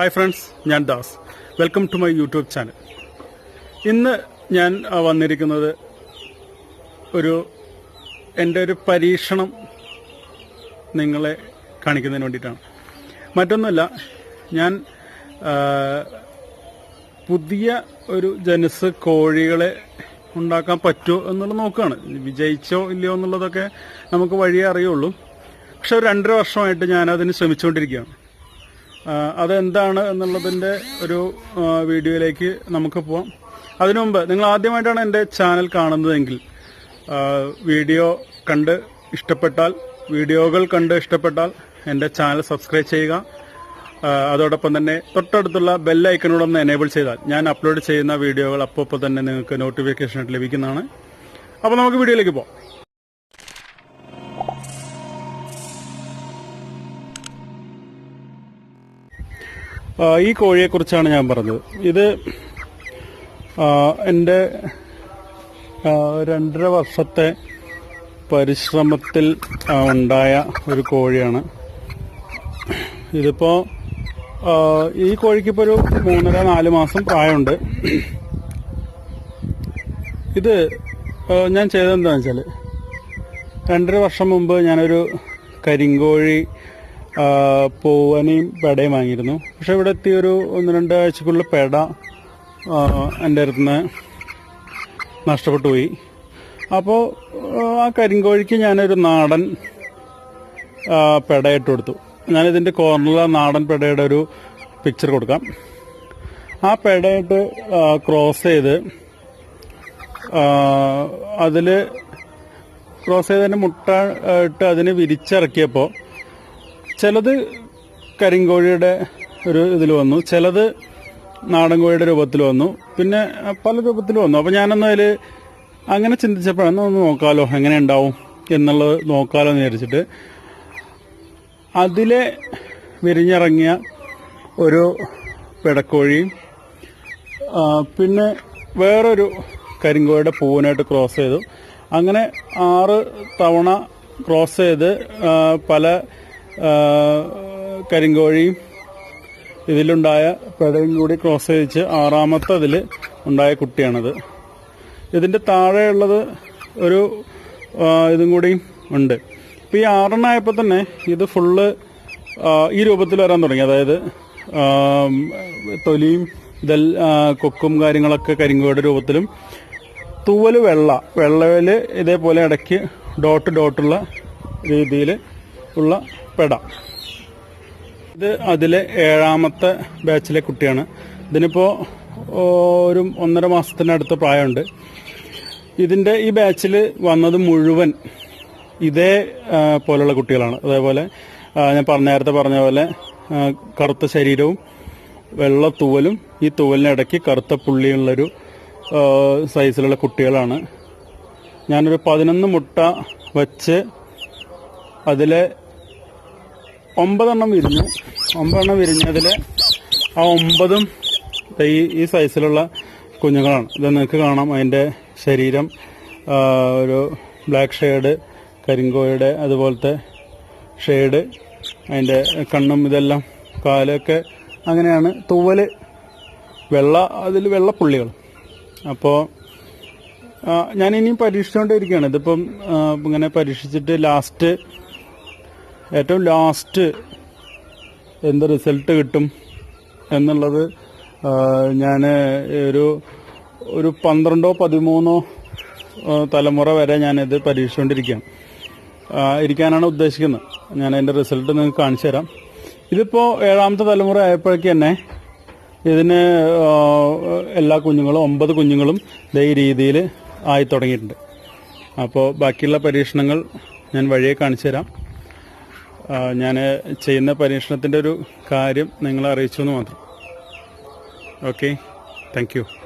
Hi friends ഞാൻ Das. Welcome to my YouTube channel ഇന്ന് ഞാൻ വന്നിരിക്കുന്നത് ഒരു എന്റെ ഒരു പരീക്ഷണം നിങ്ങളെ കാണിക്കുന്നതിന് വേണ്ടിയിട്ടാണ്. മറ്റൊന്നുമല്ല ഞാൻ പുതിയ ഒരു ജനസ് കോഴികളെ ഉണ്ടാക്കാൻ പറ്റുമോ എന്നുള്ളത് നോക്കുകയാണ്. വിജയിച്ചോ ഇല്ലയോ എന്നുള്ളതൊക്കെ നമുക്ക് വഴിയേ അറിയുള്ളൂ. പക്ഷെ ഒരു രണ്ടര വർഷമായിട്ട് ഞാൻ ശ്രമിച്ചുകൊണ്ടിരിക്കുകയാണ്. അതെന്താണ് എന്നുള്ളതിന്റെ ഒരു വീഡിയോയിലേക്ക് നമുക്ക് പോവാം. അതിനു മുമ്പ് നിങ്ങൾ ആദ്യമായിട്ടാണ് എന്റെ ചാനൽ കാണുന്നതെങ്കിൽ വീഡിയോ കണ്ട് ഇഷ്ടപ്പെട്ടാൽ വീഡിയോകൾ കണ്ട് ഇഷ്ടപ്പെട്ടാൽ എന്റെ ചാനൽ സബ്സ്ക്രൈബ് ചെയ്യുക. അതോടൊപ്പം തന്നെ തൊട്ടടുത്തുള്ള ഒന്ന് എനേബിൾ ചെയ്താൽ ഞാൻ അപ്ലോഡ് ചെയ്യുന്ന വീഡിയോകൾ അപ്പോൾ തന്നെ നിങ്ങൾക്ക് നോട്ടിഫിക്കേഷൻ ലഭിക്കുന്നതാണ്. അപ്പോൾ നമുക്ക് വീഡിയോയിലേക്ക് പോകാം ഈ കോഴിയെക്കുറിച്ചാണ് ഞാൻ പറഞ്ഞത്. ഇത് എന്റെ രണ്ടര വർഷത്തെ പരിശ്രമത്തിൽ ഉണ്ടായ ഒരു കോഴിയാണ്. ഇതിപ്പോൾ ഈ കോഴിക്കിപ്പോൾ ഒരു മൂന്നര നാല് മാസം പ്രായമുണ്ട്. ഇത് ഞാൻ ചെയ്തതെന്താണെന്ന് വെച്ചാൽ രണ്ടര വർഷം മുമ്പ് ഞാനൊരു കരിങ്കോഴി പൂവനെയും പെടയും വാങ്ങിയിരുന്നു. പക്ഷെ ഇവിടെ എത്തിയ ഒരു ഒന്ന് രണ്ട് ആഴ്ചക്കുള്ളിൽ പെട എന്റെ അടുത്ത് നിന്ന് നഷ്ടപ്പെട്ടു പോയി. അപ്പോൾ ആ കരിങ്കോഴിക്ക് ഞാനൊരു നാടൻ പെടയിട്ട് കൊടുത്തു. ഞാനിതിന്റെ കോർണറിൽ നാടൻ പെടയുടെ ഒരു പിക്ചർ കൊടുക്കാം. ആ പെടയിട്ട് ക്രോസ് ചെയ്ത് അതിൽ ക്രോസ് ചെയ്തതിന്റെ മുട്ട ഇട്ട് അതിനെ വിരിച്ചിറക്കിയപ്പോൾ ചിലത് കരിങ്കോഴിയുടെ ഒരു ഇതിൽ വന്നു ചിലത് നാടൻ കോഴിയുടെ രൂപത്തിൽ വന്നു പിന്നെ പല രൂപത്തിൽ വന്നു. അപ്പോൾ ഞാനെന്നാൽ അങ്ങനെ ചിന്തിച്ചപ്പോഴാണ് ഒന്ന് നോക്കാലോ എങ്ങനെ ഉണ്ടാവും എന്നുള്ളത് നോക്കാലോ എന്ന് വിചാരിച്ചിട്ട് അതിലെ വിരിഞ്ഞിറങ്ങിയ ഒരു പിടക്കോഴിയും പിന്നെ വേറൊരു കരിങ്കോഴിയുടെ പൂവിനായിട്ട് ക്രോസ് ചെയ്തു. അങ്ങനെ ആറ് തവണ ക്രോസ് ചെയ്ത് പല കരിങ്കോഴിയും ഇതിലുണ്ടായ പെടയും കൂടി ക്രോസ് ചെയ്യിച്ച് ആറാമത്തെ അതിൽ ഉണ്ടായ കുട്ടിയാണിത്. ഇതിന്റെ താഴെയുള്ളത് ഒരു ഇതും കൂടി ഉണ്ട്. ഇപ്പം ഈ ആറെണ്ണായപ്പോൾ തന്നെ ഇത് ഫുള്ള് ഈ രൂപത്തിൽ വരാൻ തുടങ്ങി. അതായത് തൊലിയും ഇതെൽ കൊക്കും കാര്യങ്ങളൊക്കെ കരിങ്കോയുടെ രൂപത്തിലും തൂവൽ വെള്ള വെള്ളയിൽ ഇതേപോലെ ഇടയ്ക്ക് ഡോട്ട് ഡോട്ടുള്ള രീതിയിൽ ഉള്ള പെട. ഇത് അതിലെ ഏഴാമത്തെ ബാച്ചിലെ കുട്ടിയാണ്. ഇതിനിപ്പോൾ ഒരു ഒന്നര മാസത്തിനടുത്ത് പ്രായമുണ്ട്. ഇതിന്റെ ഈ ബാച്ചിൽ വന്നത് മുഴുവൻ ഇതേ പോലുള്ള കുട്ടികളാണ്. അതേപോലെ ഞാൻ പറഞ്ഞ നേരത്തെ പറഞ്ഞ പോലെ കറുത്ത ശരീരവും വെള്ള തൂവലും ഈ തൂവലിനിടയ്ക്ക് കറുത്ത പുള്ളിയുള്ളൊരു സൈസിലുള്ള കുട്ടികളാണ്. ഞാനൊരു പതിനൊന്ന് മുട്ട വച്ച് അതിലെ ഒമ്പതെണ്ണം വിരിഞ്ഞു. ഒമ്പതെണ്ണം വിരിഞ്ഞതിൽ ആ ഒമ്പതും ഈ ഈ സൈസിലുള്ള കുഞ്ഞുങ്ങളാണ്. ഇത് നിങ്ങൾക്ക് കാണാം. അതിന്റെ ശരീരം ഒരു ബ്ലാക്ക് ഷെയ്ഡ് കരിങ്കോയുടെ അതുപോലത്തെ ഷെയ്ഡ് അതിന്റെ കണ്ണും ഇതെല്ലാം കാലൊക്കെ അങ്ങനെയാണ്. തൂവൽ വെള്ള അതിൽ വെള്ളപ്പുള്ളികൾ. അപ്പോൾ ഞാൻ ഇനിയും പരീക്ഷിച്ചുകൊണ്ടിരിക്കുകയാണ് ഇതിപ്പം ഇങ്ങനെ പരീക്ഷിച്ചിട്ട് ലാസ്റ്റ് ഏറ്റവും ലാസ്റ്റ് എന്ത് റിസൾട്ട് കിട്ടും എന്നുള്ളത് ഞാൻ ഒരു ഒരു പന്ത്രണ്ടോ പതിമൂന്നോ തലമുറ വരെ ഞാനിത് പരീക്ഷിച്ചുകൊണ്ടിരിക്കുകയാണ്. ആ, ഇരിക്കാനാണ് ഉദ്ദേശിക്കുന്നത്. ഞാൻ അതിന്റെ റിസൾട്ട് നിങ്ങൾക്ക് കാണിച്ചു തരാം. ഇതിപ്പോൾ ഏഴാമത്തെ തലമുറ ആയപ്പോഴേക്ക് തന്നെ ഇതിന് എല്ലാ കുഞ്ഞുങ്ങളും ഒമ്പത് കുഞ്ഞുങ്ങളും ഇതേ രീതിയിൽ ആയി തുടങ്ങിയിട്ടുണ്ട്. അപ്പോൾ ബാക്കിയുള്ള പരീക്ഷണങ്ങൾ ഞാൻ വഴിയെ കാണിച്ചു തരാം. ഞാൻ ചെയ്യുന്ന പരീക്ഷണത്തിന്റെ ഒരു കാര്യം നിങ്ങളെ അറിയിച്ചു എന്ന് മാത്രം. Okay thank